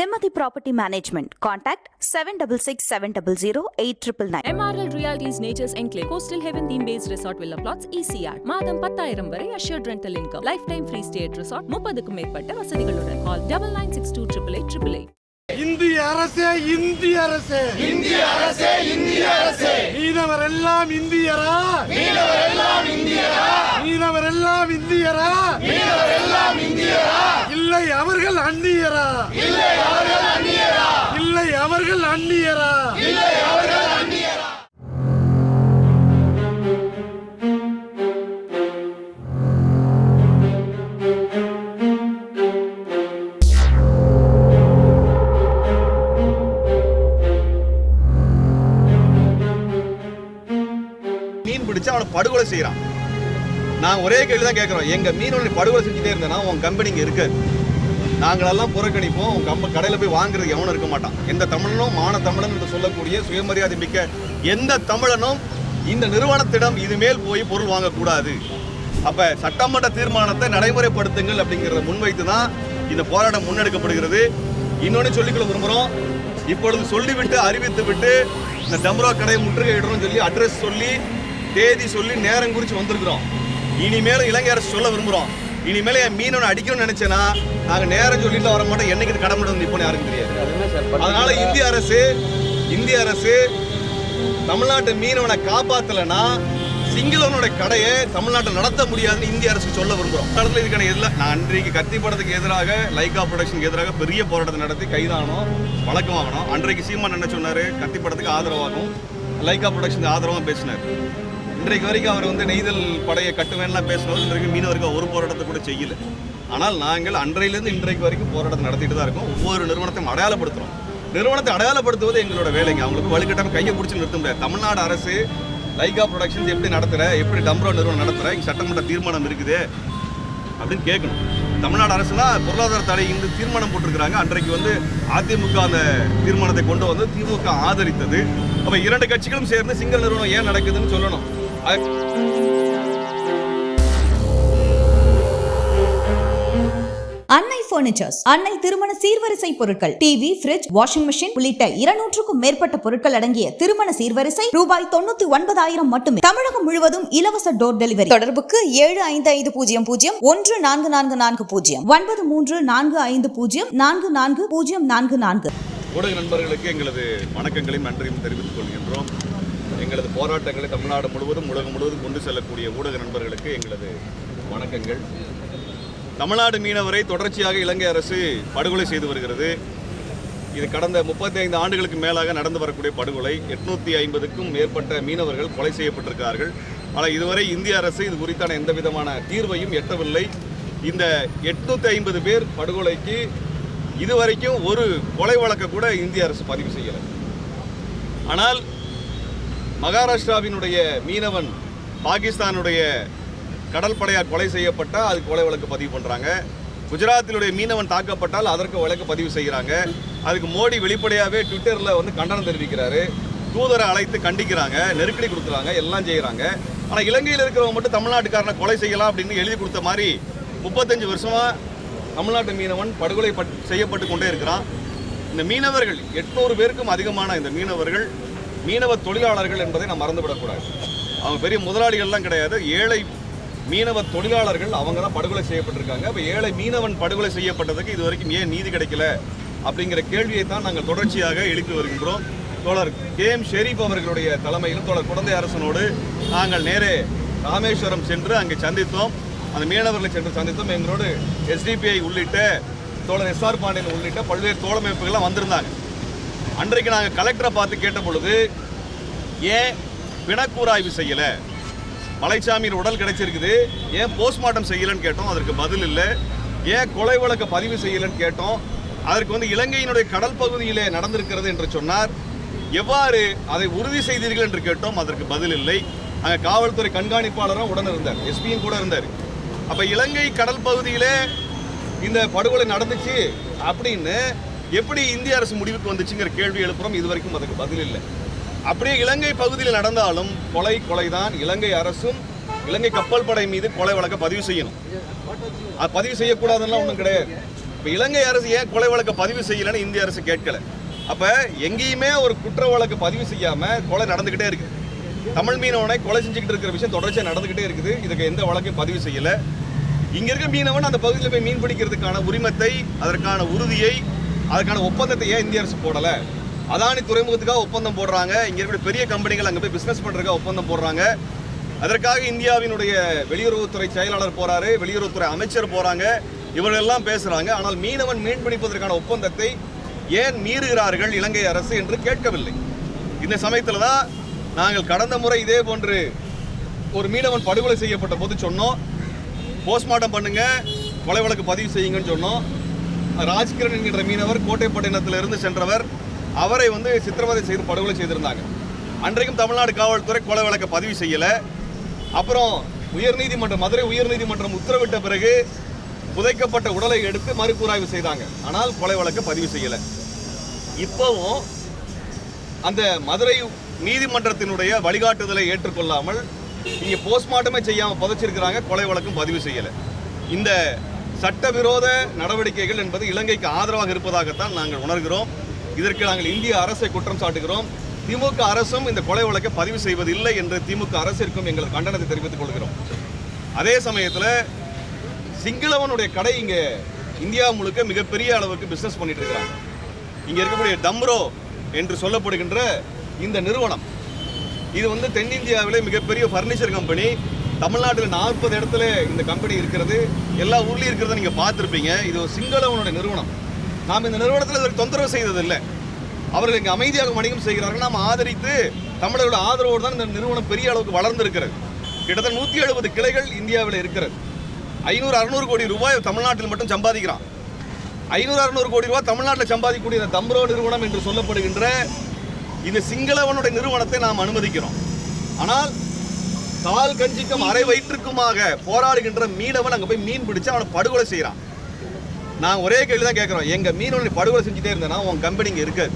Nimati Property Management. Contact 766 700 8999. MRL Realty's Nature's Enclave, Coastal Heaven theme-based resort villa plots, ECR. மாதம் பத்தாயிரம் வரை assured rental income. Lifetime free stay at resort. முப்பதுக்கும் மேற்பட்ட வசதிகளுடன். Call double nine six two triple eight triple eight. இந்திய அரசே இந்திய அரசே. இந்திய அரசே இந்திய அரசே. மீனவர் எல்லாம் இந்தியரா. மீனவர் எல்லாம் இந்தியரா. மீனவர் எல்லாம் இந்தியரா. மீனவர் எல்லாம் இந்தியரா. இல்லை அவர்கள் அந்நியரா. இல்லை அவர்கள் அந்நியரா. இல்லை அவர்கள் அந்நியரா. இல்லை அவர்கள் மீன் அவனை படுகொலை செய்யறான் நான் ஒரே கேள்வி தான் கேட்குறோம். எங்க மீனவனை படுகொலை செஞ்சுட்டே இருந்தேன்னா உன் கம்பெனி இங்க இருக்காது நாங்களெல்லாம் புறக்கணிப்போம். உன் கம்ப கடையில் போய் வாங்குறதுக்கு எவனும் இருக்க மாட்டான். எந்த தமிழனும் மான தமிழன் என்று சொல்லக்கூடிய சுயமரியாதை மிக்க எந்த தமிழனும் இந்த நிறுவனத்திடம் இதுமேல் போய் பொருள் வாங்கக்கூடாது. அப்ப சட்டமன்ற தீர்மானத்தை நடைமுறைப்படுத்துங்கள் அப்படிங்கிறத முன்வைத்து தான் இந்த போராட்டம் முன்னெடுக்கப்படுகிறது. இன்னொன்று சொல்லிக்கொள்ள விரும்புகிறோம் இப்பொழுது சொல்லிவிட்டு அறிவித்து விட்டு இந்த டம்ரோ கடையை முற்றுகையிடணும்னு சொல்லி அட்ரஸ் சொல்லி தேதி சொல்லி நேரம் குறித்து வந்திருக்கிறோம். இனிமேல் இலங்கை அரசு சொல்ல விரும்புகிறோம் இனிமேல் என் மீனவனை அடிக்கணும்னு நினைச்சேன்னா நாங்கள் நேரம் சொல்லிட்டு வர மாட்டோம். என்னைக்கு இது கடமை வந்து நிற்போம் யாருக்கும் தெரியாது. அதனால இந்திய அரசு இந்திய அரசு தமிழ்நாட்டு மீனவனை காப்பாத்தலைன்னா சிங்களவனோட கடையை தமிழ்நாட்டில் நடத்த முடியாதுன்னு இந்திய அரசு சொல்ல விரும்புகிறோம் காலத்தில் இதுக்கான எதில் நான் அன்றைக்கு கத்தி படத்துக்கு எதிராக லைகா ப்ரொடக்ஷனுக்கு எதிராக பெரிய போராட்டத்தை நடத்தி கைதானோம் வழக்கு வாங்கினோம் அன்றைக்கு சீமான் என்ன சொன்னார்? கத்தி படத்துக்கு ஆதரவாகும். லைகா ப்ரொடக்ஷனுக்கு ஆதரவாக பேசினார். இன்றைக்கு வரைக்கும் அவர் வந்து நெய்தல் படையை கட்டுவேன்லாம் பேசுனது இன்றைக்கு மீனவர்கள் ஒரு போராட்டத்தை கூட செய்யல. ஆனால் நாங்கள் அன்றையிலிருந்து இன்றைக்கு வரைக்கும் போராட்டம் நடத்திட்டு தான் இருக்கோம். ஒவ்வொரு நிறுவனத்தையும் அடையாளப்படுத்துகிறோம் நிறுவனத்தை அடையாளப்படுத்துவது எங்களோட வேலைங்க. அவங்களுக்கு வலுக்கட்டாமல் கையை பிடிச்சி நிறுத்த முடியாது. தமிழ்நாடு அரசு லைகா ப்ரொடக்ஷன்ஸ் எப்படி நடத்துகிற எப்படி டம்ரோ நிறுவனம் நடத்துகிற இங்கே சட்டமன்ற தீர்மானம் இருக்குது அப்படின்னு கேட்கணும். தமிழ்நாடு அரசுனா பொருளாதார தடை இந்த தீர்மானம் போட்டிருக்கிறாங்க. அன்றைக்கு வந்து அதிமுக அந்த தீர்மானத்தை கொண்டு வந்து திமுக ஆதரித்தது. அப்போ இரண்டு கட்சிகளும் சேர்ந்து சிங்கள் நிறுவனம் ஏன் நடக்குதுன்னு சொல்லணும். அன்னை பர்னிச்சர்ஸ் அன்னை திருமண சீர்வரிசை பொருட்கள் டிவி ஃபிரிட்ஜ் வாஷிங் மிஷின் உள்ளிட்ட இருநூற்றுக்கும் மேற்பட்ட பொருட்கள் அடங்கிய திருமண சீர்வரிசை ரூபாய் தொண்ணூத்தி ஒன்பதாயிரம் மட்டுமே. தமிழகம் முழுவதும் இலவச டோர் டெலிவரி தொடர்புக்கு ஏழு ஐந்து ஐந்து பூஜ்ஜியம் பூஜ்ஜியம் ஒன்று நான்கு நான்கு நான்கு பூஜ்ஜியம் ஒன்பது மூன்று நான்கு ஐந்து பூஜ்ஜியம் நான்கு நான்கு பூஜ்ஜியம் நான்கு நான்கு. ஊடக நண்பர்களுக்கு எங்களது வணக்கங்களையும் நன்றியும் தெரிவித்துக் கொள்கின்றோம். எங்களது போராட்டங்களை தமிழ்நாடு முழுவதும் உலகம் முழுவதும் கொண்டு செல்லக்கூடிய ஊடக நண்பர்களுக்கு எங்களது வணக்கங்கள். தமிழ்நாடு மீனவரை தொடர்ச்சியாக இலங்கை அரசு படுகொலை செய்து வருகிறது. இது கடந்த 35 ஆண்டுகளுக்கு மேலாக நடந்து வரக்கூடிய படுகொலை. எட்நூற்றி ஐம்பதுக்கும் மேற்பட்ட மீனவர்கள் கொலை செய்யப்பட்டிருக்கிறார்கள். ஆனால் இதுவரை இந்திய அரசு இது குறித்தான எந்த விதமான தீர்வையும் எட்டவில்லை. இந்த எட்நூற்றி ஐம்பது பேர் படுகொலைக்கு இதுவரைக்கும் ஒரு கொலை வழக்கை கூட இந்திய அரசு பதிவு செய்யலை. ஆனால் மகாராஷ்டிராவினுடைய மீனவன் பாகிஸ்தானுடைய கடற்படையால் கொலை செய்யப்பட்டால் அதுக்கு கொலை வழக்கு பதிவு பண்ணுறாங்க குஜராத்தினுடைய மீனவன் தாக்கப்பட்டால் அதற்கு வழக்கு பதிவு செய்கிறாங்க. அதுக்கு மோடி வெளிப்படையாகவே ட்விட்டரில் வந்து கண்டனம் தெரிவிக்கிறாரு. தூதரை அழைத்து கண்டிக்கிறாங்க நெருக்கடி கொடுக்குறாங்க எல்லாம் செய்கிறாங்க ஆனால் இலங்கையில் இருக்கிறவங்க மட்டும் தமிழ்நாட்டுக்காரனை கொலை செய்யலாம் அப்படின்னு எழுதி கொடுத்த மாதிரி முப்பத்தஞ்சு வருஷமாக தமிழ்நாட்டு மீனவன் படுகொலை பட் செய்யப்பட்டு கொண்டே இருக்கிறான். இந்த மீனவர்கள் எட்நூறு பேருக்கும் அதிகமான இந்த மீனவர்கள் மீனவ தொழிலாளர்கள் என்பதை நாம் மறந்துவிடக்கூடாது. அவங்க பெரிய முதலாளிகள்லாம் கிடையாது. ஏழை மீனவ தொழிலாளர்கள் அவங்க தான் படுகொலை செய்யப்பட்டிருக்காங்க. அப்போ ஏழை மீனவன் படுகொலை செய்யப்பட்டதுக்கு இது வரைக்கும் ஏன் நீதி கிடைக்கல? அப்படிங்கிற கேள்வியை தான் நாங்கள் தொடர்ச்சியாக எழுப்பி வருகின்றோம். தோழர் கே எம் ஷெரீப் அவர்களுடைய தலைமையில் தோழர் குழந்தை அரசனோடு நாங்கள் நேரே ராமேஸ்வரம் சென்று அங்கே சந்தித்தோம். அந்த மீனவர்களை சென்று சந்தித்தோம். எங்களோடு எஸ்டிபிஐ உள்ளிட்ட தோழர் எஸ்ஆர் பாண்டியன் உள்ளிட்ட பல்வேறு தோழமைப்புகள்லாம் வந்திருந்தாங்க. அன்றைக்கு நாங்கள் கலெக்டரை பார்த்து கேட்ட பொழுது ஏன் பிணக்கூராய்வு செய்யலை? மலைச்சாமியின் உடல் கிடைச்சிருக்குது. ஏன் போஸ்ட்மார்ட்டம் செய்யலைன்னு கேட்டோம். அதற்கு பதில் இல்லை. ஏன் கொலை வழக்க பதிவு செய்யலைன்னு கேட்டோம். அதற்கு வந்து இலங்கையினுடைய கடல் பகுதியிலே நடந்திருக்கிறது என்று சொன்னார். எவ்வாறு அதை உறுதி செய்தீர்கள் என்று கேட்டோம். அதற்கு பதில் இல்லை. அங்கே காவல்துறை கண்காணிப்பாளரும் உடன் இருந்தார். எஸ்பியும் கூட இருந்தார். அப்போ இலங்கை கடல் பகுதியிலே இந்த படுகொலை நடந்துச்சு அப்படின்னு எப்படி இந்திய அரசு முடிவுக்கு வந்துச்சுங்கிற கேள்வி எழுப்புறோம். இது வரைக்கும் அதுக்கு பதில் இல்லை. அப்படியே இலங்கை பகுதியில் நடந்தாலும் கொலை கொலைதான் இலங்கை அரசும் இலங்கை கப்பல் படை மீது கொலை வழக்க பதிவு செய்யணும். அது பதிவு செய்யக்கூடாதுன்னா ஒன்றும் கிடையாது. இப்போ இலங்கை அரசு ஏன் கொலை வழக்க பதிவு செய்யலைன்னு இந்திய அரசு கேட்கல. அப்போ எங்கேயுமே ஒரு குற்ற வழக்கு பதிவு செய்யாமல் கொலை நடந்துக்கிட்டே இருக்குது தமிழ் மீனவனை கொலை செஞ்சுக்கிட்டு இருக்கிற விஷயம் தொடர்ச்சியாக நடந்துகிட்டே இருக்குது. இதுக்கு எந்த வழக்கையும் பதிவு செய்யல. இங்கே இருக்க மீனவன் அந்த பகுதியில் போய் மீன் பிடிக்கிறதுக்கான உரிமத்தை அதற்கான உறுதியை அதற்கான ஒப்பந்தத்தை ஏன் இந்திய அரசு போடலை? அதானி துறைமுகத்துக்காக ஒப்பந்தம் போடுறாங்க. இங்கே இருக்கிற பெரிய கம்பெனிகள் அங்கே போய் பிஸ்னஸ் பண்ணுறதுக்காக ஒப்பந்தம் போடுறாங்க. அதற்காக இந்தியாவினுடைய வெளியுறவுத்துறை செயலாளர் போகிறாரு வெளியுறவுத்துறை அமைச்சர் போகிறாங்க இவர்களெல்லாம் பேசுகிறாங்க ஆனால் மீனவன் மீன் பிடிப்பதற்கான ஒப்பந்தத்தை ஏன் மீறுகிறார்கள் இலங்கை அரசு என்று கேட்கவில்லை. இந்த சமயத்தில் தான் நாங்கள் கடந்த முறை இதே போன்று ஒரு மீனவன் படுகொலை செய்யப்பட்ட போது சொன்னோம். போஸ்ட்மார்ட்டம் பண்ணுங்கள் கொலை வழக்கு பதிவு செய்யுங்கன்னு சொன்னோம். ராஜ்கிரண் என்கின்ற மீனவர் கோட்டைப்பட்டினத்திலிருந்து சென்றவர். அவரை வந்து சித்திரவதை செய்து படுகொலை செய்திருந்தாங்க. அன்றைக்கும் தமிழ்நாடு காவல்துறை கொலை வழக்கை பதிவு செய்யலை. அப்புறம் உயர்நீதிமன்றம் மதுரை உயர்நீதிமன்றம் உத்தரவிட்ட பிறகு புதைக்கப்பட்ட உடலை எடுத்து மறுகூராய்வு செய்தாங்க. ஆனால் கொலை வழக்கை பதிவு செய்யலை. இப்போவும் அந்த மதுரை நீதிமன்றத்தினுடைய வழிகாட்டுதலை ஏற்றுக்கொள்ளாமல் இங்கே போஸ்ட்மார்ட்டமே செய்யாமல் புதைச்சிருக்கிறாங்க. கொலை வழக்கும் பதிவு செய்யலை. இந்த சட்டவிரோத நடவடிக்கைகள் என்பது இலங்கைக்கு ஆதரவாக இருப்பதாகத்தான் நாங்கள் உணர்கிறோம். இதற்கு நாங்கள் இந்திய அரசை குற்றம் சாட்டுகிறோம். திமுக அரசும் இந்த கொலை வழக்கை பதிவு செய்வதில்லை என்று திமுக அரசிற்கும் எங்கள் கண்டனத்தை தெரிவித்துக் கொள்கிறோம். அதே சமயத்தில் சிங்களவனுடைய கடை இங்கே இந்தியா முழுக்க மிகப்பெரிய அளவுக்கு பிஸ்னஸ் பண்ணிட்டு இருக்கிறாங்க. இங்கே இருக்கக்கூடிய டம்ரோ என்று சொல்லப்படுகின்ற இந்த நிறுவனம் இது வந்து தென்னிந்தியாவிலே மிகப்பெரிய ஃபர்னிச்சர் கம்பெனி தமிழ்நாட்டில் நாற்பது இடத்துல இந்த கம்பெனி இருக்கிறது. எல்லா ஊர்லேயும் இருக்கிறத நீங்கள் பார்த்துருப்பீங்க. இது ஒரு சிங்களவனுடைய நிறுவனம். நாம் இந்த நிறுவனத்தில் இதற்கு தொந்தரவு செய்ததில்லை. அவர்கள் இங்கே அமைதியாக வணிகம் செய்கிறார்கள். நாம் ஆதரித்து தமிழர்களோட ஆதரவோடு தான் இந்த நிறுவனம் பெரிய அளவுக்கு வளர்ந்திருக்கிறது. கிட்டத்தட்ட நூற்றி எழுபது கிளைகள் இந்தியாவில் இருக்கிறது. ஐநூறு அறுநூறு கோடி ரூபாய் தமிழ்நாட்டில் மட்டும் சம்பாதிக்கிறான். ஐநூறு அறுநூறு கோடி ரூபாய் தமிழ்நாட்டில் சம்பாதிக்கக்கூடிய இந்த தம்ரோ நிறுவனம் என்று சொல்லப்படுகின்ற இந்த சிங்களவனுடைய நிறுவனத்தை நாம் அனுமதிக்கிறோம். ஆனால் கால் கஞ்சிக்கும் அரை வயிற்றுக்குமாக போராடுகின்ற மீனவன் அங்கே போய் மீன் பிடிச்சு அவனை படுகொலை செய்கிறான் நான் ஒரே கேள்வி தான் கேட்குறோம் எங்கள் மீனவனை படுகொலை செஞ்சுட்டே இருந்தேன்னா உன் கம்பெனி இங்கே இருக்காது.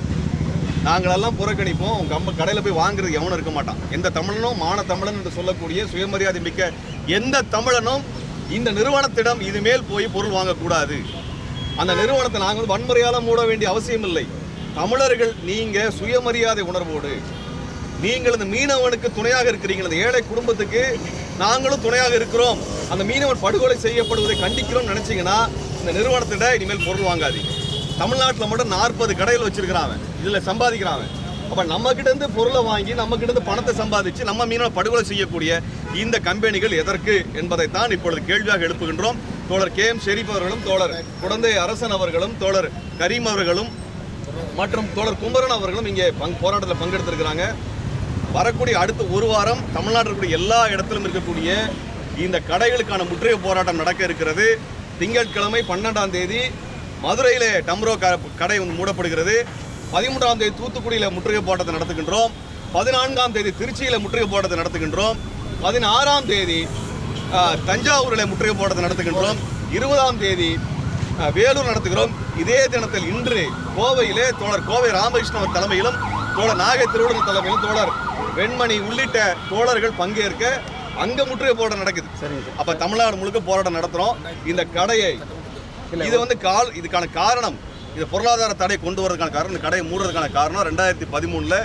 நாங்களெல்லாம் புறக்கணிப்போம். உன் கம்ப கடையில் போய் வாங்குறது எவனும் இருக்க மாட்டான். எந்த தமிழனும் மான தமிழன் என்று சொல்லக்கூடிய சுயமரியாதை மிக்க எந்த தமிழனும் இந்த நிறுவனத்திடம் இதுமேல் போய் பொருள் வாங்கக்கூடாது. அந்த நிறுவனத்தை நாங்கள் வந்து வன்முறையால் மூட வேண்டிய அவசியம் இல்லை தமிழர்கள் நீங்கள் சுயமரியாதை உணர்வோடு நீங்கள் இந்த மீனவனுக்கு துணையாக இருக்கிறீங்க அந்த ஏழை குடும்பத்துக்கு நாங்களும் துணையாக இருக்கிறோம். அந்த மீனவன் படுகொலை செய்யப்படுவதை கண்டிக்கிறோம் நினைச்சீங்கன்னா இந்த நிறுவனத்திட இனிமேல் பொருள் வாங்காதீங்க. தமிழ்நாட்டில் மட்டும் நாற்பது கடைகள் வச்சிருக்கிறான் அவன். இதில் சம்பாதிக்கிறான் அப்போ நம்ம இருந்து பொருளை வாங்கி நம்ம இருந்து பணத்தை சம்பாதிச்சு நம்ம மீனவ படுகொலை செய்யக்கூடிய இந்த கம்பெனிகள் எதற்கு என்பதைத்தான் இப்பொழுது கேள்வியாக எழுப்புகின்றோம். தோழர் கே. எம். ஷெரீப் அவர்களும் தோழர் குழந்தை அரசன் அவர்களும் தோழர் கரீம் அவர்களும் மற்றும் தோழர் குமரன் அவர்களும் இங்கே பங் போராட்டத்தில் பங்கெடுத்திருக்கிறாங்க. வரக்கூடிய அடுத்த ஒரு வாரம் தமிழ்நாட்டில் இருக்கக்கூடிய எல்லா இடத்திலும் இருக்கக்கூடிய இந்த கடைகளுக்கான முற்றுகை போராட்டம் நடக்க இருக்கிறது. திங்கட்கிழமை பன்னெண்டாம் தேதி மதுரையில் டம்ரோ கடை வந்து மூடப்படுகிறது. பதிமூன்றாம் தேதி தூத்துக்குடியில் முற்றுகை போராட்டத்தை நடத்துகின்றோம். பதினான்காம் தேதி திருச்சியில் முற்றுகை போராட்டத்தை நடத்துகின்றோம். பதினாறாம் தேதி தஞ்சாவூரில் முற்றுகை போராட்டத்தை நடத்துகின்றோம். இருபதாம் தேதி வேலூர் நடத்துகிறோம். இதே தினத்தில் இன்று கோவையிலே தோழர் கோவை ராமகிருஷ்ணவர் தலைமையிலும் தோழர் நாகை திருவள்ளுவர் தலைமையிலும் தோழர் வெண்மணி உள்ளிட்ட தோழர்கள் பங்கேற்க அங்க முற்றுகை போராட்டம் நடக்குது. அப்ப தமிழ்நாடு முழுக்க போராட்டம் நடத்துறோம். இந்த கடையை இது வந்து கால் இதுக்கான காரணம் இது பொருளாதார தடை கொண்டு வரதுக்கான காரணம் இந்த கடையை மூடுறதுக்கான காரணம் ரெண்டாயிரத்தி பதிமூணுல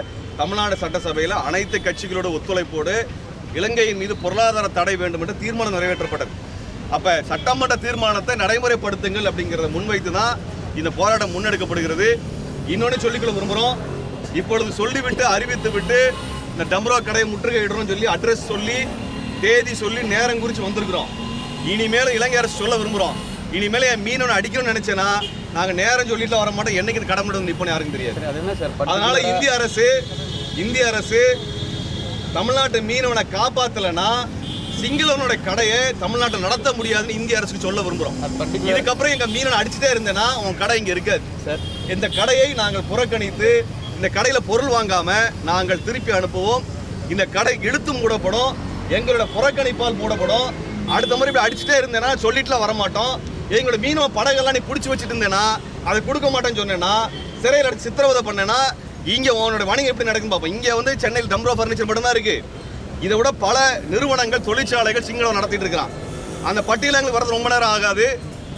தமிழ்நாடு சட்டசபையில் அனைத்து கட்சிகளோட ஒத்துழைப்போடு இலங்கையின் மீது பொருளாதார தடை வேண்டும் என்று தீர்மானம் நிறைவேற்றப்பட்டது. அப்ப சட்டமன்ற தீர்மானத்தை நடைமுறைப்படுத்துங்கள் அப்படிங்கிறத முன்வைத்து தான் இந்த போராட்டம் முன்னெடுக்கப்படுகிறது. இன்னொன்று சொல்லிக்கொள்ள விரும்புகிறோம் இப்பொழுது சொல்லிவிட்டு அறிவித்து விட்டு இந்த டம்ரோ கடையை முற்றுகையிடணும்னு சொல்லி அட்ரஸ் சொல்லி தேதி சொல்லி நேரம் குறித்து வந்திருக்கிறோம். இனிமேலும் இலங்கை அரசு சொல்ல விரும்புகிறோம் இனிமேல் என் மீனவனை அடிக்கணும்னு நினைச்சேன்னா நாங்கள் நேரம் சொல்லிட்டு வர மாட்டோம். என்னைக்கு கடை மட்டும் நிற்போம் யாருக்கும் தெரியாது. அதனால இந்திய அரசு இந்திய அரசு தமிழ்நாட்டு மீனவனை காப்பாத்தலைன்னா சிங்களவனோட கடையை தமிழ்நாட்டில் நடத்த முடியாதுன்னு இந்திய அரசுக்கு சொல்ல விரும்புகிறோம் இதுக்கப்புறம் எங்க மீனவனை அடிச்சுட்டே இருந்தேன்னா உன் கடை இங்க இருக்காது. சார். இந்த கடையை நாங்கள் புறக்கணித்து இந்த கடையில் பொருள் வாங்காமல் நாங்கள் திருப்பி அனுப்புவோம். இந்த கடை இழுத்து மூடப்படும். எங்களோட புறக்கணிப்பால் மூடப்படும். அடுத்த முறை இப்படி அடிச்சுட்டே இருந்தேன்னா சொல்லிட்டுலாம் வரமாட்டோம். எங்களோட மீனவ படகெல்லாம் நீ பிடிச்சி வச்சுட்டு இருந்தேன்னா அதை கொடுக்க மாட்டேன்னு சொன்னேன்னா சிறையில் அடிச்சு சித்திரவதை பண்ணேன்னா இங்கே உன்னோட வணிகம் எப்படி நடக்குன்னு பார்ப்போம். இங்கே வந்து சென்னையில் டம்ரோ ஃபர்னிச்சர் மட்டும்தான் இருக்குது இதை விட பல நிறுவனங்கள் தொழிற்சாலைகள் சிங்களம் நடத்திட்டு இருக்கிறான் அந்த பட்டியலங்கள் எங்களுக்கு வரது ரொம்ப நேரம் ஆகாது.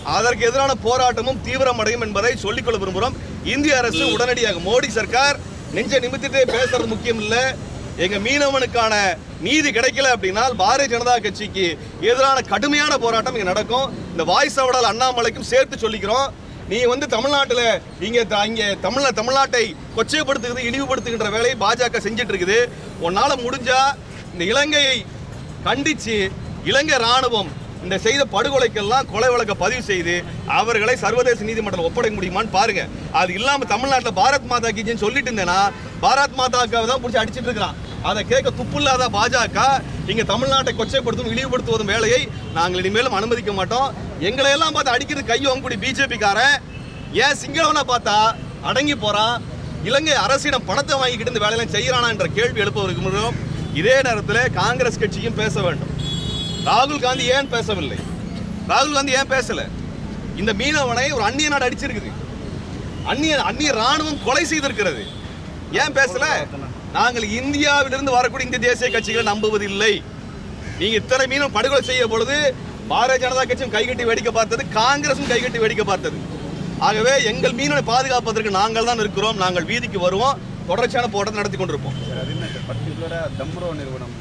அதற்கு எதிரான போராட்டமும் தீவிரமடையும் என்பதை சொல்லிக்கொள்ள விரும்புகிறோம். இந்திய அரசு உடனடியாக மோடி சர்க்கார் நெஞ்ச நிமித்திட்டே பேசுறது முக்கியம் இல்லை. எங்க மீனவனுக்கான நீதி கிடைக்கல அப்படின்னா பாரதிய ஜனதா கட்சிக்கு எதிரான கடுமையான போராட்டம் இங்கே நடக்கும். இந்த வாய்ஸ் அவடால் அண்ணாமலைக்கும் சேர்த்து சொல்லிக்கிறோம். நீ வந்து தமிழ்நாட்டில் இங்கே த- தமிழ தமிழ்நாட்டை கொச்சைப்படுத்துகிறது இழிவுபடுத்துகின்ற வேலையை பாஜக செஞ்சுட்டு இருக்குது. உன்னால் முடிஞ்சா இந்த இலங்கையை கண்டித்து இலங்கை ராணுவம் இந்த செய்த படுகொலைக்கெல்லாம் கொலை வழக்க பதிவு செய்து அவர்களை சர்வதேச நீதிமன்றத்தில் ஒப்படைக்க முடியுமான்னு பாருங்க. அது இல்லாமல் தமிழ்நாட்டில் பாரத் மாதா கீஜின்னு சொல்லிட்டு இருந்தேன்னா பாரத் மாதாக்காவை தான் பிடிச்சி அடிச்சிட்டு இருக்கிறான். அதை கேட்க துப்புல்லாத பாஜக இங்கே தமிழ்நாட்டை கொச்சைப்படுத்தும் இழிவுபடுத்துவதும் வேலையை நாங்கள் இனிமேலும் அனுமதிக்க மாட்டோம். எங்களை எல்லாம் பார்த்து அடிக்கிறது கையோங்கூடி பிஜேபிக்காரன். ஏன் சிங்களவனை பார்த்தா அடங்கி போகிறான் இலங்கை அரசிடம் பணத்தை வாங்கிக்கிட்டு இந்த வேலையெல்லாம் செய்கிறானா என்ற கேள்வி எழுப்பவருக்கு இதே நேரத்தில் காங்கிரஸ் கட்சியும் பேச வேண்டும். ராகுல் காந்தி ஏன் பேசவில்லை? ராகுல் காந்தி ஏன் பேசல? இந்த மீனவனை ஒரு அந்நிய நாடு அடிச்சிருக்குது. அந்நிய அந்நிய ராணுவம் கொலை செய்திருக்கிறது. ஏன் பேசல? நாங்கள் இந்தியாவிலிருந்து வரக்கூடிய இந்திய தேசிய கட்சிகளை நம்புவதில்லை. நீங்க இத்தனை மீனும் படுகொலை செய்ய பொழுது பாரதிய ஜனதா கட்சியும் கைகட்டி வேடிக்கை பார்த்தது காங்கிரசும் கைகட்டி வேடிக்கை பார்த்தது. ஆகவே எங்கள் மீனவை பாதுகாப்பதற்கு நாங்கள் தான் இருக்கிறோம். நாங்கள் வீதிக்கு வருவோம். தொடர்ச்சியான போராட்டம் நடத்தி கொண்டிருப்போம். என்ன நிறுவனம்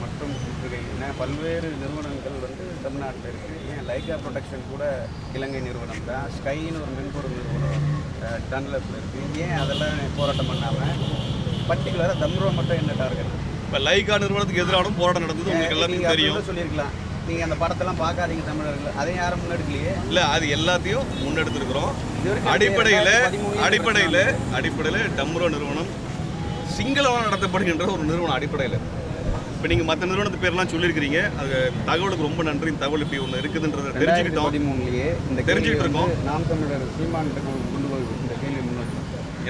ஏன்னா பல்வேறு நிறுவனங்கள் வந்து தமிழ்நாட்டில் இருக்குது ஏன் லைகா ப்ரொடக்ஷன் கூட இலங்கை நிறுவனம் தான். ஸ்கைன்னு ஒரு மென்பொருள் நிறுவனம் டன்லப்பில் இருக்குது ஏன் அதெல்லாம் போராட்டம் பண்ணாமல் பர்டிகுலராக தம்ரோ மட்டும் என்ன டார்கெட் இப்போ லைகா நிறுவனத்துக்கு எதிரான போராட்டம் நடந்தது உங்களுக்கு எல்லாருக்கும் தெரியும். சொல்லியிருக்கலாம். நீங்கள் அந்த படத்தெல்லாம் பார்க்காதீங்க தமிழர்கள். அதையும் யாரும் முன்னெடுக்கலையே இல்ல அது எல்லாத்தையும் முன்னெடுத்திருக்கிறோம். அடிப்படையில் அடிப்படையில் அடிப்படையில் டம்ரோ நிறுவனம் சிங்களமாக நடத்தப்படுகின்ற ஒரு நிறுவனம் அடிப்படையில். இப்போ நீங்கள் மற்ற நிறுவனத்து பேர்லாம் சொல்லியிருக்கிறீங்க. அது தகவலுக்கு ரொம்ப நன்றி. இந்த தகவல் இப்படி ஒன்று இருக்குதுன்றதை தெரிஞ்சுக்கிட்டோம். பதிமூணுலேயே இந்த தெரிஞ்சுக்கிட்டு இருக்கோம். நாம் தமிழர் சீமான் கொண்டு போய் இந்த கேள்வி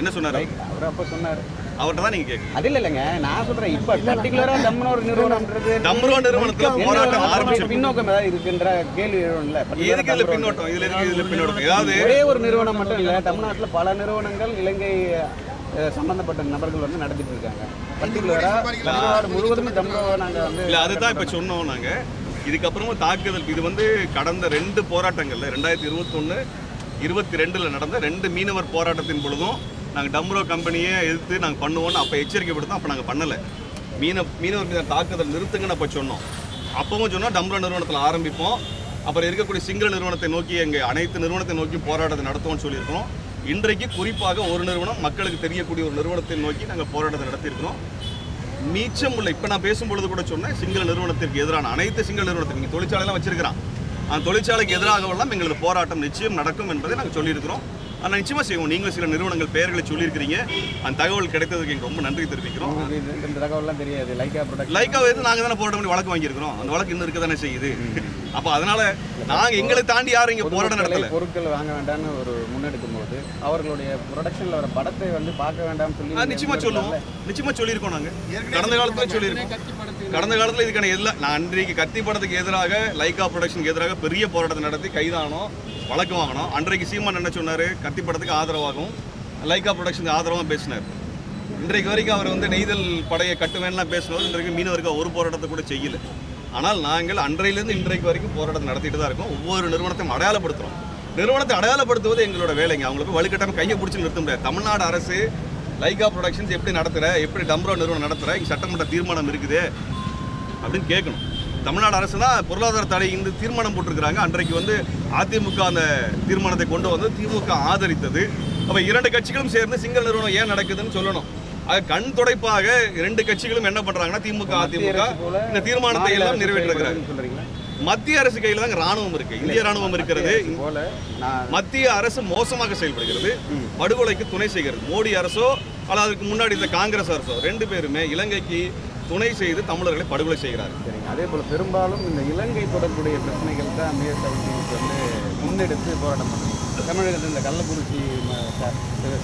என்ன சொன்னார்? அவர் அப்போ சொன்னார். அவர்கிட்ட தான் நீங்கள் கேட்குங்க அது இல்லைங்க நான் சொல்றேன் இப்ப பர்டிகுலரா தம்னோர் நிறுவனம்ன்றது டம்ரோ நிறுவனத்துல போராட்டம் என்ன ஆரம்பிச்சிருக்கு பின்னோக்கம் ஏதாவது இருக்குன்ற கேள்வி எதுக்கு இதில் பின்னோட்டம்? இதில் இருக்கு இதில் பின்னோட்டம்? ஏதாவது ஒரே ஒரு நிறுவனம் மட்டும் இல்ல தமிழ்நாட்டுல பல நிறுவனங்கள் இலங்கை சம்பந்தப்பட்ட நபர்கள் வந்து நடத்திட்டு இருக்காங்க. பர்டிகுலரா தமிழ்நாடு முழுவதுமே தமிழக நாங்க வந்து இல்லை அதுதான் இப்போ சொன்னோம் நாங்கள் இதுக்கப்புறமா தாக்குதல் இது வந்து கடந்த ரெண்டு போராட்டங்கள்ல ரெண்டாயிரத்தி இருபத்தொன்று இருபத்தி ரெண்டில் நடந்த ரெண்டு மீனவர் போராட்டத்தின் பொழுதும் நாங்கள் டம்ரோ கம்பெனியை எதிர்த்து நாங்கள் பண்ணுவோம்னு அப்போ எச்சரிக்கை விடுத்தோம் அப்போ நாங்கள் பண்ணலை. மீன மீனவர் மீது தாக்குதல் நிறுத்துங்கன்னு அப்போ சொன்னோம். அப்பவும் சொன்னோம் டம்ரோ நிறுவனத்தில் ஆரம்பிப்போம். அப்புறம் இருக்கக்கூடிய சிங்கள நிறுவனத்தை நோக்கி எங்கள் அனைத்து நிறுவனத்தை நோக்கி போராட்டத்தை நடத்துவோம்னு சொல்லியிருக்கிறோம். இன்றைக்கு குறிப்பாக ஒரு நிறுவனம் மக்களுக்கு தெரியக்கூடிய ஒரு நிறுவனத்தை நோக்கி நாங்கள் போராட்டத்தை நடத்தியிருக்கிறோம். மீச்சம் உள்ள இப்போ நான் பேசும்பொழுது கூட சொன்னேன் சிங்கள நிறுவனத்திற்கு எதிரான அனைத்து சிங்கள நிறுவனத்துக்கு இங்கே தொழிற்சாலைலாம் வச்சிருக்கிறான். அந்த தொழிற்சாலைக்கு எதிராகவெல்லாம் எங்களது போராட்டம் நிச்சயம் நடக்கும் என்பதை நாங்கள் சொல்லியிருக்கிறோம். ஆனால் நிச்சயமாக செய்வோம். நீங்களும் சில நிறுவனங்கள் பெயர்களை சொல்லியிருக்கிறீங்க. அந்த தகவல் கிடைத்ததுக்கு எங்களுக்கு ரொம்ப நன்றி தெரிவிக்கிறோம். இந்த தகவல்லாம் தெரியாது. லைக்கா லைக்காவை எது நாங்கள் தானே போராட்டம் பண்ணி வழக்கு வாங்கியிருக்கிறோம்? அந்த வழக்கு இன்னும் இருக்க தானே செய்யுது அப்போ அதனால நாங்கள் எங்களை தாண்டி யாரும் இங்கே போராட்டம் நடத்தலை. பொருட்கள் வாங்க வேண்டாம்னு ஒரு முன்னெடுக்கும் போது அவர்களுடைய ப்ரொடக்ஷன்ல வர படத்தை வந்து பார்க்க வேண்டாம்னு சொல்லி ஆ, நிச்சயமா சொல்லுவோம். நிச்சயமா சொல்லியிருக்கோம் நாங்க. கடந்த காலத்துல சொல்லியிருக்கோம். கடந்த காலத்துல இதுக்கான எல்லாம் நான் அன்றைக்கு கத்தி படத்துக்கு எதிராக லைகா ப்ரொடக்ஷனுக்கு எதிராக பெரிய போராட்டத்தை நடத்தி கைதானோம் வழக்கு வாங்கினோம். அன்றைக்கு சீமான் என்ன சொன்னாரு? கத்தி படத்துக்கு ஆதரவாகவும் லைகா ப்ரொடக்ஷனுக்கு ஆதரவாக பேசினார். இன்றைக்கு வரைக்கும் அவர் வந்து நெய்தல் படையை கட்டுவேன்லாம் பேசினவர் இன்றைக்கு மீனவருக்கு ஒரு போராட்டத்தை கூட செய்யல. ஆனால் நாங்கள் அன்றையிலிருந்து இன்றைக்கு வரைக்கும் போராட்டம் நடத்திட்டு தான் இருக்கோம். ஒவ்வொரு நிறுவனத்தையும் அடையாளப்படுத்துகிறோம் நிறுவனத்தை அடையாளப்படுத்துவது எங்களோட வேலைங்க அவங்களுக்கு வலுக்கட்டாம கையை பிடிச்சி நிறுத்த முடியாது. தமிழ்நாடு அரசு லைகா ப்ரொடக்ஷன்ஸ் எப்படி நடத்துகிற எப்படி டம்ரோ நிறுவனம் நடத்துகிற இங்கே சட்டமன்ற தீர்மானம் இருக்குது அப்படின்னு கேட்கணும். தமிழ்நாடு அரசு தான் பொருளாதார தடை இந்த தீர்மானம் போட்டிருக்கிறாங்க. அன்றைக்கு வந்து அதிமுக அந்த தீர்மானத்தை கொண்டு வந்து திமுக ஆதரித்தது. அப்போ இரண்டு கட்சிகளும் சேர்ந்து சிங்கள் நிறுவனம் ஏன் நடக்குதுன்னு சொல்லணும். அது கண் துடைப்பாக இரண்டு கட்சிகளும் என்ன பண்றாங்கன்னா திமுக அதிமுக இந்த தீர்மானத்தை எல்லாம் நிறைவேற்றிருக்கிறாங்க சொல்றீங்களா? மத்திய அரசு கையில தான் ராணுவம் இருக்கு. இந்திய ராணுவம் இருக்கிறது. மத்திய அரசு மோசமாக செயல்படுகிறது. படுகொலைக்கு துணை செய்கிறது. மோடி அரசோ அல்லது அதுக்கு முன்னாடி இந்த காங்கிரஸ் அரசோ ரெண்டு பேருமே இலங்கைக்கு துணை செய்து தமிழர்களை படுகொலை சரிங்க. அதே போல் பெரும்பாலும் இந்த இலங்கை தொடர்புடைய பிரச்சனைகள் தான் வந்து முன்னெடுத்து போராட்டம் பண்ணுது தமிழகத்தில் இந்த கள்ளக்குறிச்சி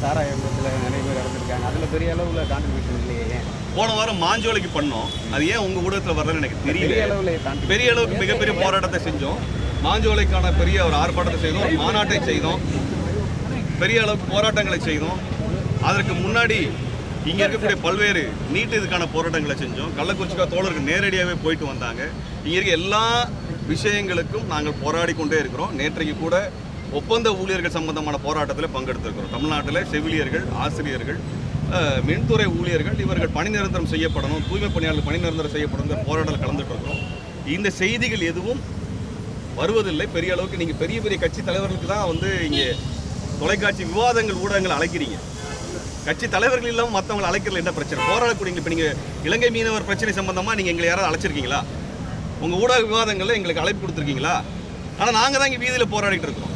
சாராயத்தில் நிறைய பேர் இறந்துருக்காங்க. அதில் பெரிய அளவில் கான்ட்ரிபியூஷன் இல்லையே. போன வாரம் மாஞ்சோலைக்கு பண்ணோம். அது ஏன் உங்க ஊடகத்தில் வரலன்னு எனக்கு பெரிய தெரியல. பெரிய அளவுக்கு மிகப்பெரிய போராட்டத்தை செஞ்சோம். மாஞ்சோலைக்கான பெரிய ஒரு ஆர்ப்பாட்டத்தை செய்தோம். ஒரு மாநாட்டை செய்தோம். பெரிய அளவுக்கு போராட்டங்களை செய்தோம். அதற்கு முன்னாடி இங்க இருக்கக்கூடிய பல்வேறு நீட் இதுக்கான போராட்டங்களை செஞ்சோம். கள்ளக்குறிச்சிக்கா தோழர்கள் நேரடியாகவே போயிட்டு வந்தாங்க. இங்க இருக்க எல்லா விஷயங்களுக்கும் நாங்கள் போராடி கொண்டே இருக்கிறோம். நேற்றைக்கு கூட ஒப்பந்த ஊழியர்கள் சம்பந்தமான போராட்டத்தில் பங்கெடுத்திருக்கிறோம். தமிழ்நாட்டில் செவிலியர்கள் ஆசிரியர்கள் மின்துறை ஊழியர்கள் இவர்கள் பணி நிரந்தரம் செய்யப்படணும் தூய்மை பணியாளர்கள் பணி நிரந்தரம் செய்யப்படும் போராட்டத்தில் கலந்துட்டு இருக்கிறோம் இந்த செய்திகள் எதுவும் வருவதில்லை. பெரிய அளவுக்கு நீங்கள் பெரிய பெரிய கட்சி தலைவர்களுக்கு தான் வந்து இங்கே தொலைக்காட்சி விவாதங்கள் ஊடகங்கள் அழைக்கிறீங்க. கட்சி தலைவர்கள் இல்லாமல் மற்றவங்களை அழைக்கிறது என்ன பிரச்சனை? போராடக்கூடிய இப்போ நீங்கள் இலங்கை மீனவர் பிரச்சனை சம்பந்தமாக நீங்கள் எங்களை யாராவது அழைச்சிருக்கீங்களா? உங்கள் ஊடக விவாதங்களில் எங்களுக்கு அழைப்பு கொடுத்துருக்கீங்களா? ஆனால் நாங்கள் தான் இங்கே வீதியில் போராடிட்டு இருக்கிறோம்.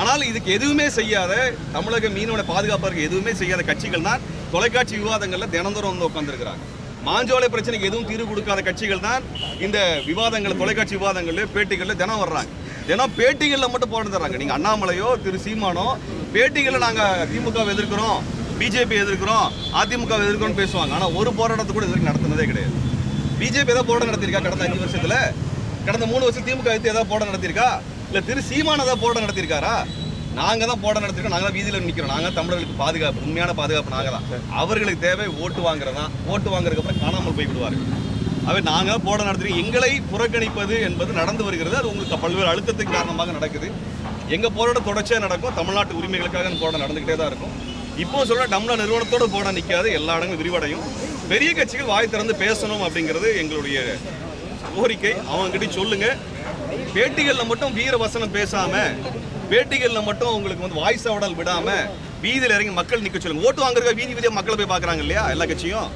ஆனால் இதுக்கு எதுவுமே செய்யாத தமிழக மீனோட பாதுகாப்பதற்கு எதுவுமே செய்யாத கட்சிகள் தான் தொலைக்காட்சி விவாதங்களில் தினந்தோறும் வந்து உட்காந்துருக்கிறாங்க மாஞ்சோலை பிரச்சனைக்கு எதுவும் தீர்வு கொடுக்காத கட்சிகள் தான் இந்த விவாதங்கள் தொலைக்காட்சி விவாதங்களில் பேட்டிகளில் தினம் வர்றாங்க. தினம் பேட்டிகளில் மட்டும் போடுறாங்க தர்றாங்க நீங்கள் அண்ணாமலையோ திரு சீமானோ பேட்டிகளில் நாங்கள் திமுகவை எதிர்க்கிறோம் பிஜேபி எதிர்க்கிறோம் அதிமுக எதிர்க்கிறோம் பேசுவாங்க. ஆனால் ஒரு போராட்டத்தை கூட இது வரைக்கும் நடத்தினதே கிடையாது. பிஜேபி ஏதாவது போராட்டம் நடத்தியிருக்கா கடந்த அஞ்சு வருஷத்துல? கடந்த மூணு வருஷம் திமுக எதிர்த்து ஏதாவது போராட்டம் நடத்தியிருக்கா? இல்லை திரு சீமான் ஏதாவது போராட்டம் நடத்தியிருக்காரா? நாங்கள் தான் போட நடத்திருக்கோம். நாங்கள் தான் வீதியில் நிற்கிறோம் நாங்கள் தமிழர்களுக்கு பாதுகாப்பு உண்மையான பாதுகாப்பு நாங்கள் தான். அவர்களுக்கு தேவை ஓட்டு வாங்குறதா ஓட்டு வாங்குறதுக்கப்புறம் காணாமல் போய் விடுவார்கள். அவை நாங்கள் போட நடத்துகிறோம் எங்களை புறக்கணிப்பது என்பது நடந்து வருகிறது. அது உங்களுக்கு பல்வேறு அழுத்தத்துக்கு காரணமாக நடக்குது. எங்கள் போராட்டம் தொடர்ச்சியாக நடக்கும். தமிழ்நாட்டு உரிமைகளுக்காக போட போராட்டம் தான் இருக்கும். இப்போ சொல்ல டம்ளா நிறுவனத்தோட போட நிற்காது எல்லா இடங்களும் விரிவடையும். பெரிய கட்சிகள் வாய் திறந்து பேசணும் அப்படிங்கிறது எங்களுடைய கோரிக்கை. அவங்ககிட்ட சொல்லுங்கள் பேட்டிகளில் மட்டும் வீர வசனம் பேசாம பேட்டிகளில் மட்டும் உங்களுக்கு வந்து வாய்ஸ் அவடல் விடாம வீதியில் இறங்கி மக்கள் நிக்க சொல்லுங்க. ஓட்டு வாங்குறதுக்கு வீதி வீதியாக மக்களை போய் பார்க்கறாங்க இல்லையா எல்லா கட்சியும்?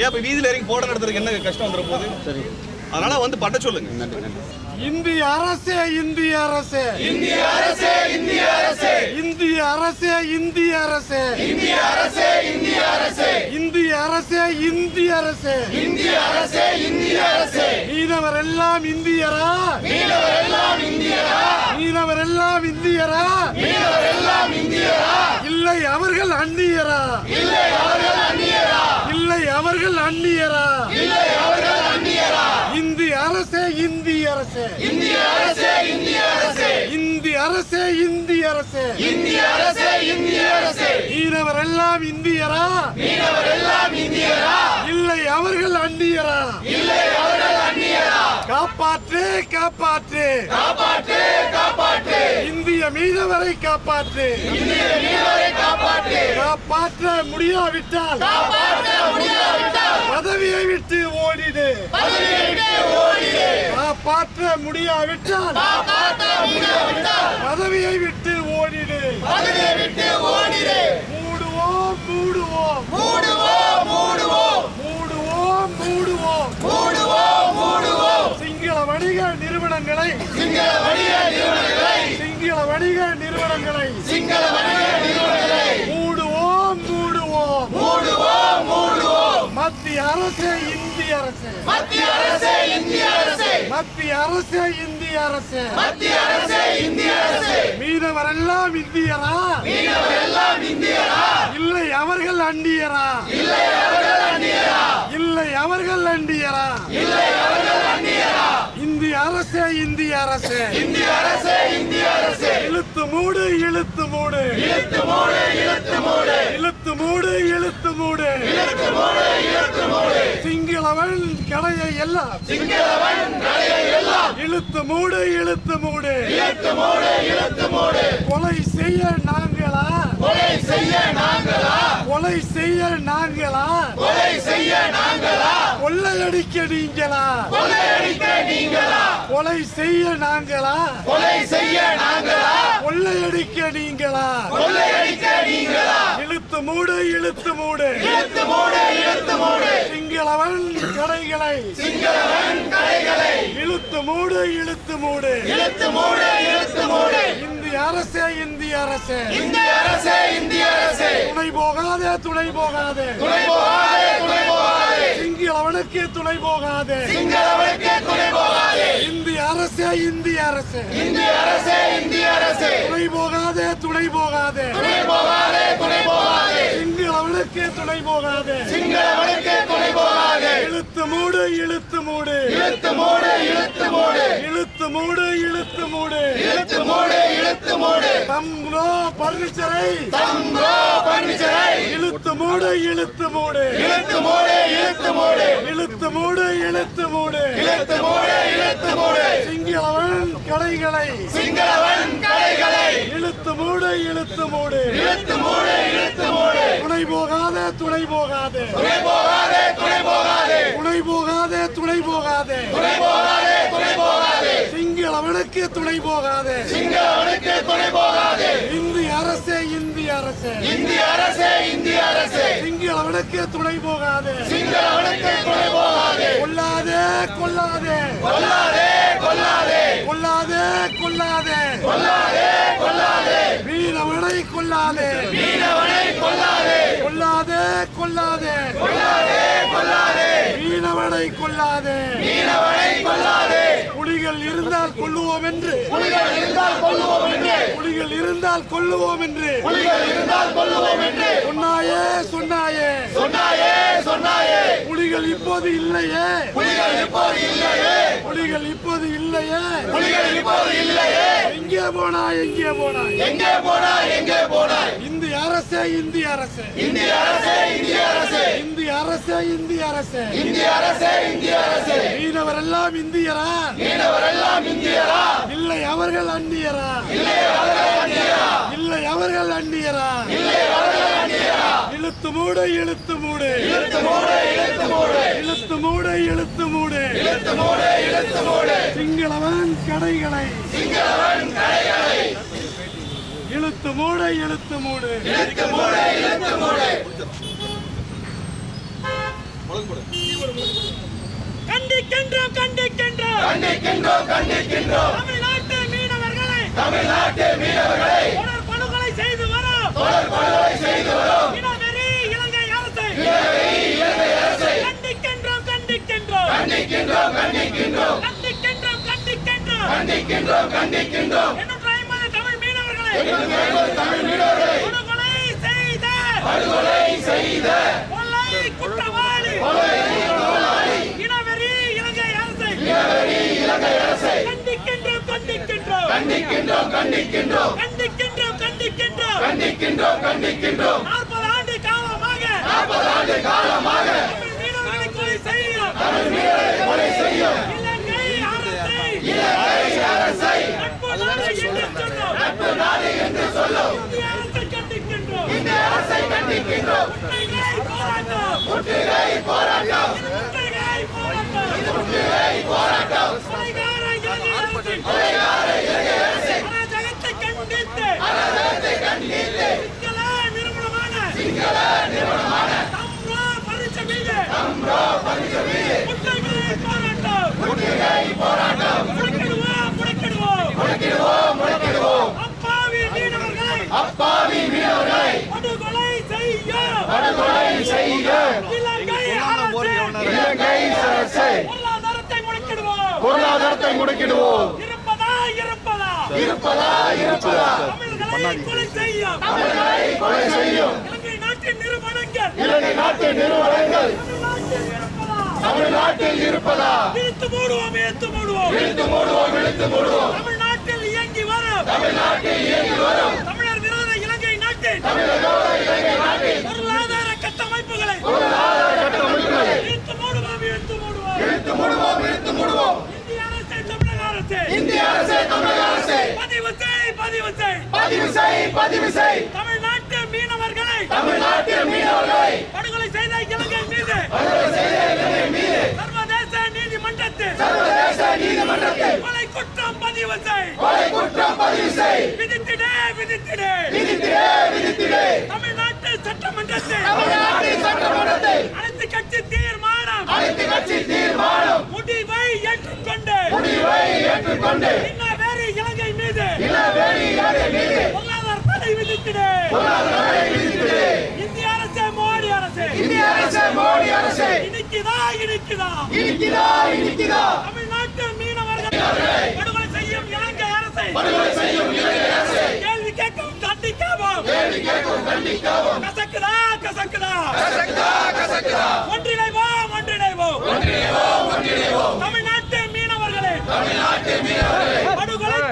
ஏன் இப்போ வீதியில் இறங்கி போட நடத்துறதுக்கு என்ன கஷ்டம் வந்துட போகுது? சரி. அதனால வந்து பட்ட சொல்லுங்க. நன்றி நன்றி. இந்திய அரசே இந்திய அரசே. இந்திய அரசே இந்திய அரசே. இந்திய அரசே இந்திய அரசே. இந்திய அரசே இந்திய அரசே. இந்திய அரசே இந்திய அரசே. இந்திய அரசே இந்திய அரசே. மீனவர் எல்லாம் இந்தியரா? மீனவர் எல்லாம் இந்தியரா? மீனவர் எல்லாம் இந்தியரா? மீனவர் எல்லாம் இந்தியரா? இல்லை அவர்கள் அந்நியரா? இல்லை அவர்கள் அந்நியரா? இல்லை அவர்கள் அந்நியரா? இல்லை அவர்கள் அந்நியரா இந்திய அரசே இந்திய அரசே. இந்திய அரசே இந்திய அரசே. இந்திய அரசே இந்திய அரசே. இந்திய அரசே இந்திய அரசே. மீனவர் எல்லாம் இந்தியரா? மீனவர் எல்லாம் இந்தியரா? இல்லை அவர்கள் அந்நியரா? இல்லை அவர்கள் காப்பாற்று காப்பாற்று. காப்பாற்று காப்பாற்று. இந்திய மீனவரை காப்பாற்று. இந்திய மீனவரை காப்பாற்று. காப்பாற்ற முடியாவிட்டால். காப்பாற்ற முடியாவிட்டால். பதவியை விட்டு ஓடிடு. பதவியை விட்டு ஓடிடு. காப்பாற்ற முடியாவிட்டால். காப்பாற்ற முடியாவிட்டால். பதவியை விட்டு ஓடிடு. பதவியை விட்டு ஓடிடு. மூடுவோம் மூடுவோம். மூடுவோம் மூடுவோம். மூடுவோம். மூடுவோம் மூடுவோம். சிங்கள வணிக நிறுவனங்களை. சிங்கள வணிக நிறுவனங்களை. சிங்கள வணிக நிறுவனங்களை. சிங்கள வணிக நிறுவனங்களை மூடுவோம் மூடுவோம் மூடுவோம் மூடுவோம் மத்திய அரசு இந்திய அரசு. மத்திய அரசே இந்திய அரசே. மத்திய அரசு இந்திய அரசு. மத்திய அரசே இந்திய அரசே. மீனவரெல்லாம் இந்தியரா? மீனவர் எல்லாம் இந்தியரா. இல்லை அவர்கள் அந்நியரா? இல்லை அவர்கள் அந்நியரா. இல்லை அவர்கள் அந்நியரா? இல்லை அவர்கள் இந்திய அரசு இந்திய அரசு. இந்திய அரசே இந்திய அரசே. இழுத்து மூடு இழுத்து மூடு. இழுத்து மூடு இழுத்து மூடு. இழுத்து மூடு இழுத்து மூடு. இழுத்து மூடு இழுத்து மூடு. சிங்களவன் கடையை எல்லாம். சிங்களவன் கடையை எல்லாம். இழுத்து மூடு இழுத்து மூடு. இழுத்து மூடு இழுத்து மூடு. கொலை செய்ய நாங்களா கொலை செய்ய நாங்களா? கொலை செய்ய நாங்களா? கொள்ளையடிக்க நீங்களா? கொள்ளையடிக்க நீங்களா? கொலை செய்ய நாங்களா? கொலை செய்ய நாங்களா? கொள்ளையடிக்க நீங்களா? கொள்ளையடிக்க நீங்களா? இழுத்து மூடு இழுத்து மூடு. இழுத்து மூடு இழுத்து மூடு. சிங்களவன் கடைகளை. சிங்களவன் கடைகளை. இழுத்து மூடு இழுத்து மூடு. இழுத்து மூடு இழுத்து மூடு. இந்திய அரசே இந்திய அரசே. இந்திய அரசே இந்திய அரசே. துணை போகாதே துணை போகாதே. துணை போகாதே துணை போகாதே. சிங்களவனுக்கு துணை போகாதே. சிங்களவனுக்கு துணை போகாதே. இந்திய அரசே இந்திய அரசே. இந்திய அரசே இந்திய அரசே. துணை போகாதே துணை போகாதே. துணை போகாதே துணை போகாதே. சிங்களவனுக்கு துணை போகாதே. சிங்களவனுக்கு துணை போகாதே. இழுத்து மூடு இழுத்து மூடு. இழுத்து மூடு இழுத்து மூடு. இழுத்து மூடு இழுத்து மூடு. இழுத்து மூடு இழுத்து மூடு. தம்ரோ பர்னிச்சரை. தம்ரோ பர்னிச்சரை. இழுத்து மூடு மூடு இழுத்து மூடு. இழுத்து மூடு இழுத்து மூடு. இழுத்து மூடு இழுத்து மூடு. இழுத்து மூடு இழுத்து மூடு. சிங்களவன் கடைகளை. சிங்களவன் கடைகளை. இழுத்து மூடு இழுத்து மூடு. இழுத்து மூடு இழுத்து மூடு. துணை போகாதே துணை போகாதே. துணை போகாதே துணை போகாதே. துணை போகாதே துணை போகாதே. துணை போகாதே துணை போகாதே. சிங்களவனுக்கு துணை போகாதே. சிங்களவனுக்கு துணை போகாதே. இந்திய அரசே இந்திய அரசே. இந்திய அரசே இந்திய அரசே. சிங்களவனுக்கு துணை போகாதே. சிங்களவனுக்கு துணை போகாதே. கொல்லாதே கொல்லாதே. கொல்லாதே. கொல்லாதே. கொல்லாதே கொல்லாதே. கொல்லாதே கொல்லாதே. மீனவனை கொல்லாதே. மீனவனை கொல்லாதே. கொல்லாதே கொல்லாதே. கொல்லாதே கொல்லாதே. மீனவனை கொல்லாதே. மீனவனை கொல்லாதே. புலிகள் இருந்தால் கொல்லுவோம் என்று. புலிகள் இருந்தால் கொல்லுவோம் என்று. புலிகள் இருந்தால் கொல்லுவோம் என்று. புலிகள் இருந்தால் கொல்லுவோம் என்று. சொன்னாயே சொன்னாயே. சொன்னாயே சொன்னாயே. புலிகள் இப்போது இல்லையே. புலிகள் இப்போது இல்லையே. புலிகள் இப்போது இல்லையே. புலிகள் இப்போது இல்லையே எங்கே போனாய் எங்கே போனாய் எங்கே போனாய் எங்கே போனாய் இந்திய அரசே இந்திய அரசே. இந்திய அரசே இந்திய அரசே. இந்திய அரசே இந்திய அரசே. இந்திய அரசே இந்திய அரசே. மீனவர் எல்லாம் இந்தியரா? மீனவரெல்லாம் இந்தியரா? இல்லை அவர்கள் அந்நியரா? இல்லை அவர்கள் அந்நியரா? இல்லை அவர்கள் அந்நியரா? இல்லை இழுத்து மூடு இழுத்து மூடு. இழுத்து மூடு இழுத்து மூடு. இழுத்து மூடு இழுத்து மூடு. இழுத்து மூடு இழுத்து மூடு. சிங்களவன் கடைகளை. சிங்களவன் கடைகளை. இழுத்து மூடு இழுத்து மூடு. இழுத்து மூடு இழுத்து மூடு. கண்டிக்கின்றோம் கண்டிக்கின்றோம். கண்டிக்கின்றோம் கண்டிக்கின்றோம். தமிழ்நாட்டு மீனவர்களை. தமிழ்நாட்டு மீனவர்களை. எண்ணூற்று ஐம்பது தமிழ் மீனவர்களை தமிழ் மீனவர்களை. படுகொலை செய்த. படுகொலை செய்த கொலை குற்றவாளி. இனவெறி இலங்கை அரசை. இலங்கை அரசை கண்டிக்கின்றோம் கண்டிக்கின்றோம் கண்டிக்கின்றோம். கண்டிக்கின்றோம் கண்டிக்கின்றோம். கண்டிக்கின்றோம். கண்டிக்கின்றோம் கண்டிக்கின்றோம். நாற்பது ஆண்டு காலமாக நாற்பது ஆண்டு காலமாக தமிழ் மீனவர்களை கொலை செய்யும். தமிழ் மீனவர்களை கொலை செய்யும். இலங்கை அரசை இலங்கை அரசை நட்பு நாடு என்று சொல்லும். நட்பு நாடு என்று சொல்லும். இந்திய அரசை கண்டிக்கின்றோம். இந்த அரசை கண்டிக்கின்றோம். முற்றுகை போராட்டம். முற்றுகை போராட்டம் முற்றுகை போராட்டம் முற்றுகை போராட்டம் கொலைகார இலங்கை அரசின் கொலைகார இலங்கை அரசை அராஜகத்தை கண்டித்து அரசாங்கத்தை கண்டித்து சிங்கள நிறுவனமான சிங்கள நிறுவனமான தம்ரா பரிசு மீது அம்ரா பரிசு மீது முற்றுகை போராட்டம் முற்றுகை போராட்டம் முடக்கிடுவோம் முடக்கிடுவோம் முடக்கிடுவோம் முடக்கிடுவோம் அப்பாவி மீனவர்களை படுகொலை செய்ய படுகொலை செய்ய இலங்கை அரசு பொருளாதாரத்தை முடக்கிடுவோம். பொருளாதாரத்தை முடக்கிடுவோம் இருப்பதா இருப்பதா? இருப்பதா இருப்பதா? தமிழர்களை கொலை செய்யும். தமிழர்களை கொலை செய்யும். நாட்டின் நிறுவனங்கள். இலங்கை நாட்டு நிறுவனங்கள். தமிழ்நாட்டில் இருப்பதா? இழுத்து மூடுவோம் இழுத்து மூடுவோம். இழுத்து மூடுவோம் இழுத்து மூடுவோம். தமிழ்நாட்டில் இயங்கி வரும். தமிழ்நாட்டில் இயங்கி வரும். தமிழர் விரோத இலங்கை நாட்டின் தமிழர்களோட இலங்கை நாட்டில். பொருளாதார கட்டமைப்புகளை. பொருளாதார கட்டமைப்புகளை. இழுத்து மூடுவோம் இழுத்து மூடுவோம். இழுத்து மூடுவோம் இழுத்து மூடுவோம். இந்திய அரசு தமிழக அரசு. இந்திய அரசே தமிழக அரசே. பதிவு செய் பதிவு செய். பதிவு செய் பதிவு செய். தமிழ்நாட்டு மீனவர்களை படுகொலை செய்த இலங்கை மீது படுகொலை செய்த இலங்கை மீது சர்வதேச நீதிமன்றத்தில் சர்வதேச நீதிமன்றத்தில் கொலை குற்றம் பதிவு செய். கொலை குற்றம் பதிவு செய். விதித்திடே விதித்திடே. விதித்திடே விதித்திடே. தமிழ்நாட்டு சட்டமன்றத்தில் தமிழ்நாட்டின் சட்டமன்றத்தில் அனைத்து கட்சி தீர்மானம் அனைத்து கட்சி தீர்மானம் முடிவை ஏற்றுக்கொண்டு முடிவை ஏற்றுக்கொண்டு இன்ன வேறு இலங்கை மீது இளவேணி இலங்கை மீது பொருளாதார தடை விதித்திடே இந்திய அரசு மோடி அரசு. இந்திய அரசே மோடி அரசே. இனிக்குதா இனிக்குதா? இனிக்குதா இனிக்குதா. தமிழ்நாட்டு மீனவர்கள் படுகொலை செய்யும் இலங்கை அரசை. படுகொலை செய்யும் இலங்கை அரசே. கேள்வி கேட்கும் கண்டிக்காவும். கேள்வி கேட்கும் கண்டிக்கவும். கசக்குதா கசக்குதா? கசக்குதா கசக்குதா. ஒன்றிணைவோம் ஒன்றிணைவோம். ஒன்றிணைவோம் ஒன்றிணைவோம். தமிழ்நாட்டு மீனவர்களே. தமிழ்நாட்டு மீனவர்களை. கேட்டு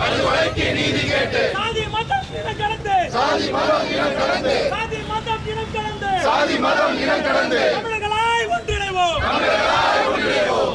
படுகொலைக்கு நீதி கேட்டு. சாதி மதம் இனம் கடந்து. சாதி மதம் இனம் கடந்து. சாதி மதம் இனம் கடந்து. சாதி மதம் இனம் கடந்து. தமிழர்களாய் ஒன்றிணைவோம். தமிழர்களாய் ஒன்றிணைவோம்.